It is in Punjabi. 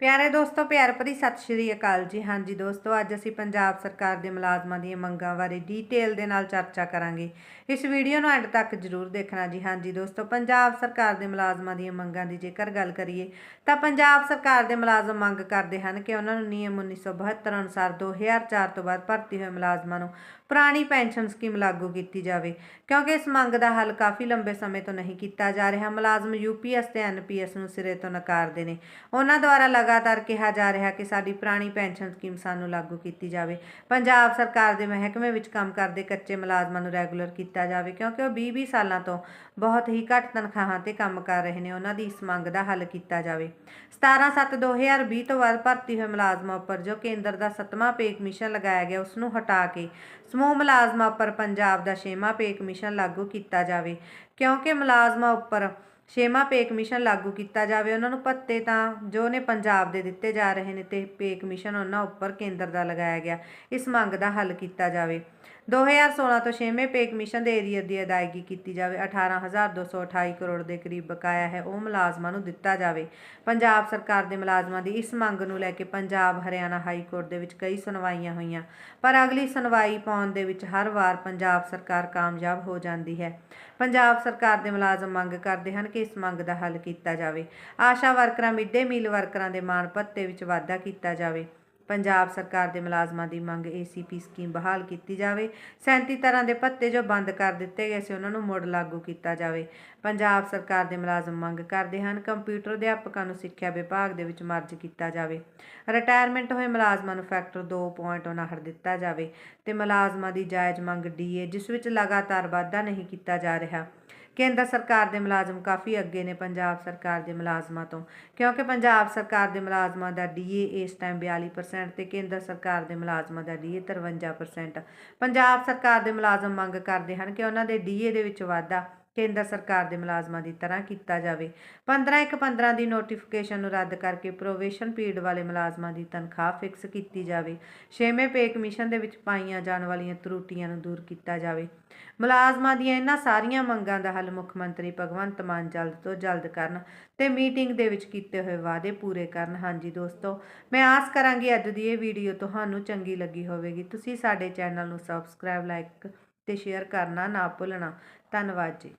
ਪਿਆਰੇ ਦੋਸਤੋ, ਪਿਆਰ ਭਰੀ ਸਤਿ ਸ਼੍ਰੀ ਅਕਾਲ ਜੀ। ਹਾਂਜੀ ਦੋਸਤੋ, ਅੱਜ ਅਸੀਂ ਪੰਜਾਬ ਸਰਕਾਰ ਦੇ ਮੁਲਾਜ਼ਮਾਂ ਦੀਆਂ ਮੰਗਾਂ ਬਾਰੇ ਡੀਟੇਲ ਦੇ ਨਾਲ ਚਰਚਾ ਕਰਾਂਗੇ। ਇਸ ਵੀਡੀਓ ਨੂੰ ਐਂਡ ਤੱਕ ਜ਼ਰੂਰ ਦੇਖਣਾ ਜੀ। ਹਾਂਜੀ ਦੋਸਤੋ, ਪੰਜਾਬ ਸਰਕਾਰ ਦੇ ਮੁਲਾਜ਼ਮਾਂ ਦੀਆਂ ਮੰਗਾਂ ਦੀ ਜੇਕਰ ਗੱਲ ਕਰੀਏ, ਤਾਂ ਪੰਜਾਬ ਸਰਕਾਰ ਦੇ ਮੁਲਾਜ਼ਮ ਮੰਗ ਕਰਦੇ ਹਨ ਕਿ ਉਹਨਾਂ ਨੂੰ ਨਿਯਮ 1972 ਅਨੁਸਾਰ 2004 ਤੋਂ ਬਾਅਦ ਭਰਤੀ ਹੋਏ ਮੁਲਾਜ਼ਮਾਂ ਨੂੰ ਪੁਰਾਣੀ ਪੈਨਸ਼ਨ ਸਕੀਮ ਲਾਗੂ ਕੀਤੀ ਜਾਵੇ। ਕਿਉਂਕਿ ਇਸ ਮੰਗ ਦਾ ਹੱਲ ਕਾਫੀ ਲੰਬੇ ਸਮੇਂ ਤੋਂ ਨਹੀਂ ਕੀਤਾ ਜਾ ਰਿਹਾ। ਮੁਲਾਜ਼ਮ ਯੂਪੀਐਸ ਤੇ ਐਨਪੀਐਸ ਨੂੰ ਸਿਰੇ ਤੋਂ ਨਕਾਰਦੇ ਨੇ। ਉਹਨਾਂ ਦੁਆਰਾ ਲਗਾਤਾਰ ਕਿਹਾ ਜਾ ਰਿਹਾ ਕਿ ਸਾਡੀ ਪੁਰਾਣੀ ਪੈਨਸ਼ਨ ਸਕੀਮ ਸਾਨੂੰ ਲਾਗੂ ਕੀਤੀ ਜਾਵੇ। ਪੰਜਾਬ ਸਰਕਾਰ ਦੇ ਮਹਿਕਮੇ ਵਿੱਚ ਕੰਮ ਕਰਦੇ ਕੱਚੇ ਮੁਲਾਜ਼ਮਾਂ ਨੂੰ ਰੈਗੂਲਰ ਕੀਤਾ ਜਾਵੇ ਕਿਉਂਕਿ ਉਹ 20-20 ਸਾਲਾਂ ਤੋਂ ਬਹੁਤ ਹੀ ਘੱਟ ਤਨਖਾਹਾਂ ਤੇ ਕੰਮ ਕਰ ਰਹੇ ਨੇ। ਉਹਨਾਂ ਦੀ ਇਸ ਮੰਗ ਦਾ ਹੱਲ ਕੀਤਾ ਜਾਵੇ। 17/7/2020 ਤੋਂ ਬਾਅਦ ਭਰਤੀ ਹੋਏ ਮੁਲਾਜ਼ਮਾਂ ਉੱਪਰ ਜੋ ਕੇਂਦਰ ਦਾ 7ਵਾਂ ਪੇ ਕਮਿਸ਼ਨ ਲਗਾਇਆ ਗਿਆ, ਉਸ ਨੂੰ ਹਟਾ ਕੇ ਸਮੂਹ ਮੁਲਾਜ਼ਮਾਂ ਉੱਪਰ ਪੰਜਾਬ ਦਾ 6ਵਾਂ ਪੇ ਕਮਿਸ਼ਨ ਲਾਗੂ ਕੀਤਾ ਜਾਵੇ ਕਿਉਂਕਿ ਮੁਲਾਜ਼ਮਾਂ ਉੱਪਰ ਛੇਵਾਂ ਪੇ ਕਮਿਸ਼ਨ ਲਾਗੂ ਕੀਤਾ ਜਾਵੇ। ਉਹਨਾਂ ਨੂੰ ਭੱਤੇ ਤਾਂ ਜੋ ਨੇ ਪੰਜਾਬ ਦੇ ਦਿੱਤੇ ਜਾ ਰਹੇ ਨੇ ਤੇ ਪੇ ਕਮਿਸ਼ਨ ਉਹਨਾਂ ਉੱਪਰ ਕੇਂਦਰ ਦਾ ਲਗਾਇਆ ਗਿਆ। ਇਸ ਮੰਗ ਦਾ ਹੱਲ ਕੀਤਾ ਜਾਵੇ। 2016 ਤੋਂ ਛੇਵੇਂ ਪੇ ਕਮਿਸ਼ਨ ਦੇ ਏਰੀਆ ਦੀ ਅਦਾਇਗੀ ਕੀਤੀ ਜਾਵੇ। 18228 ਕਰੋੜ ਦੇ ਕਰੀਬ ਬਕਾਇਆ ਹੈ ਉਹ ਮੁਲਾਜ਼ਮਾਂ ਨੂੰ ਦਿੱਤਾ ਜਾਵੇ। ਪੰਜਾਬ ਸਰਕਾਰ ਦੇ ਮੁਲਾਜ਼ਮਾਂ ਦੀ ਇਸ ਮੰਗ ਨੂੰ ਲੈ ਕੇ ਪੰਜਾਬ, ਹਰਿਆਣਾ ਹਾਈ ਕੋਰਟ ਦੇ ਵਿੱਚ ਕਈ ਸੁਣਵਾਈਆਂ ਹੋਈਆਂ। ਪਰ ਅਗਲੀ ਸੁਣਵਾਈ ਪਾਉਣ ਦੇ ਵਿੱਚ ਹਰ ਵਾਰ ਪੰਜਾਬ ਸਰਕਾਰ ਕਾਮਯਾਬ ਹੋ ਜਾਂਦੀ ਹੈ। ਪੰਜਾਬ ਸਰਕਾਰ ਦੇ ਮੁਲਾਜ਼ਮ ਮੰਗ ਕਰਦੇ ਹਨ ਕਿ ਇਸ ਮੰਗ ਦਾ ਹੱਲ ਕੀਤਾ ਜਾਵੇ। ਆਸ਼ਾ ਵਰਕਰਾਂ ਮਿੱਡੇ ਮੀਲ ਵਰਕਰਾਂ ਦੇ ਮਾਣ ਭੱਤੇ ਵਿੱਚ ਵਾਧਾ ਕੀਤਾ ਜਾਵੇ। ਪੰਜਾਬ ਸਰਕਾਰ ਦੇ ਮੁਲਾਜ਼ਮਾਂ ਦੀ ਮੰਗ ਏਸੀਪੀ ਸਕੀਮ ਬਹਾਲ ਕੀਤੀ ਜਾਵੇ। 37 ਤਰ੍ਹਾਂ ਦੇ ਭੱਤੇ ਜੋ ਬੰਦ ਕਰ ਦਿੱਤੇ ਗਏ ਸੀ, ਉਹਨਾਂ ਨੂੰ ਮੁੜ ਲਾਗੂ ਕੀਤਾ ਜਾਵੇ। ਪੰਜਾਬ ਸਰਕਾਰ ਦੇ ਮੁਲਾਜ਼ਮ ਮੰਗ ਕਰਦੇ ਹਨ, ਕੰਪਿਊਟਰ ਅਧਿਆਪਕਾਂ ਨੂੰ ਸਿੱਖਿਆ ਵਿਭਾਗ ਦੇ ਵਿੱਚ ਮਰਜ ਕੀਤਾ ਜਾਵੇ। ਰਿਟਾਇਰਮੈਂਟ ਹੋਏ ਮੁਲਾਜ਼ਮਾਂ ਨੂੰ ਫੈਕਟਰ 2.59 ਦਿੱਤਾ ਜਾਵੇ ਤੇ ਮੁਲਾਜ਼ਮਾਂ ਦੀ ਜਾਇਜ਼ ਮੰਗ ਡੀਏ ਜਿਸ ਵਿੱਚ ਲਗਾਤਾਰ ਵਾਧਾ ਨਹੀਂ ਕੀਤਾ ਜਾ ਰਿਹਾ। ਕੇਂਦਰ ਸਰਕਾਰ ਦੇ ਮੁਲਾਜ਼ਮ ਕਾਫੀ ਅੱਗੇ ਨੇ ਪੰਜਾਬ ਸਰਕਾਰ ਦੇ ਮੁਲਾਜ਼ਮਾਂ ਤੋਂ, ਕਿਉਂਕਿ ਪੰਜਾਬ ਸਰਕਾਰ ਦੇ ਮੁਲਾਜ਼ਮਾਂ ਦਾ ਡੀਏ ਇਸ ਟਾਈਮ 42% ਤੇ ਕੇਂਦਰ ਸਰਕਾਰ ਦੇ ਮੁਲਾਜ਼ਮਾਂ ਦਾ ਡੀਏ 53% ਪੰਜਾਬ ਸਰਕਾਰ ਦੇ ਮੁਲਾਜ਼ਮ ਮੰਗ ਕਰਦੇ ਹਨ ਕਿ ਉਹਨਾਂ ਦੇ ਡੀਏ ਦੇ ਵਿੱਚ ਵਾਧਾ ਕੇਂਦਰ ਸਰਕਾਰ ਦੇ ਮੁਲਾਜ਼ਮਾਂ ਦੀ ਤਰ੍ਹਾਂ ਕੀਤਾ ਜਾਵੇ। 15 ਇੱਕ 15 ਦੀ ਨੋਟੀਫਿਕੇਸ਼ਨ ਨੂੰ ਰੱਦ ਕਰਕੇ ਪ੍ਰੋਵੇਸ਼ਨ ਪੀਰੀਅਡ ਵਾਲੇ ਮੁਲਾਜ਼ਮਾਂ ਦੀ ਤਨਖਾਹ ਫਿਕਸ ਕੀਤੀ ਜਾਵੇ। ਛੇਵੇਂ ਪੇ ਕਮਿਸ਼ਨ ਦੇ ਵਿੱਚ ਪਾਈਆਂ ਜਾਣ ਵਾਲੀਆਂ ਤਰੁੱਟੀਆਂ ਨੂੰ ਦੂਰ ਕੀਤਾ ਜਾਵੇ। ਮੁਲਾਜ਼ਮਾਂ ਦੀਆਂ ਇਹਨਾਂ ਸਾਰੀਆਂ ਮੰਗਾਂ ਦਾ ਹੱਲ ਮੁੱਖ ਮੰਤਰੀ ਭਗਵੰਤ ਮਾਨ ਜਲਦ ਤੋਂ ਜਲਦ ਕਰਨ ਤੇ ਮੀਟਿੰਗ ਦੇ ਵਿੱਚ ਕੀਤੇ ਹੋਏ ਵਾਅਦੇ ਪੂਰੇ ਕਰਨ। ਹਾਂਜੀ ਦੋਸਤੋ, ਮੈਂ ਆਸ ਕਰਾਂਗੀ ਅੱਜ ਦੀ ਇਹ ਵੀਡੀਓ ਤੁਹਾਨੂੰ ਚੰਗੀ ਲੱਗੀ ਹੋਵੇਗੀ। ਤੁਸੀਂ ਸਾਡੇ ਚੈਨਲ ਨੂੰ ਸਬਸਕ੍ਰਾਈਬ ਲਾਈਕ ਤੇ ਸ਼ੇਅਰ ਕਰਨਾ ਨਾ ਭੁੱਲਣਾ। ਧੰਨਵਾਦ ਜੀ।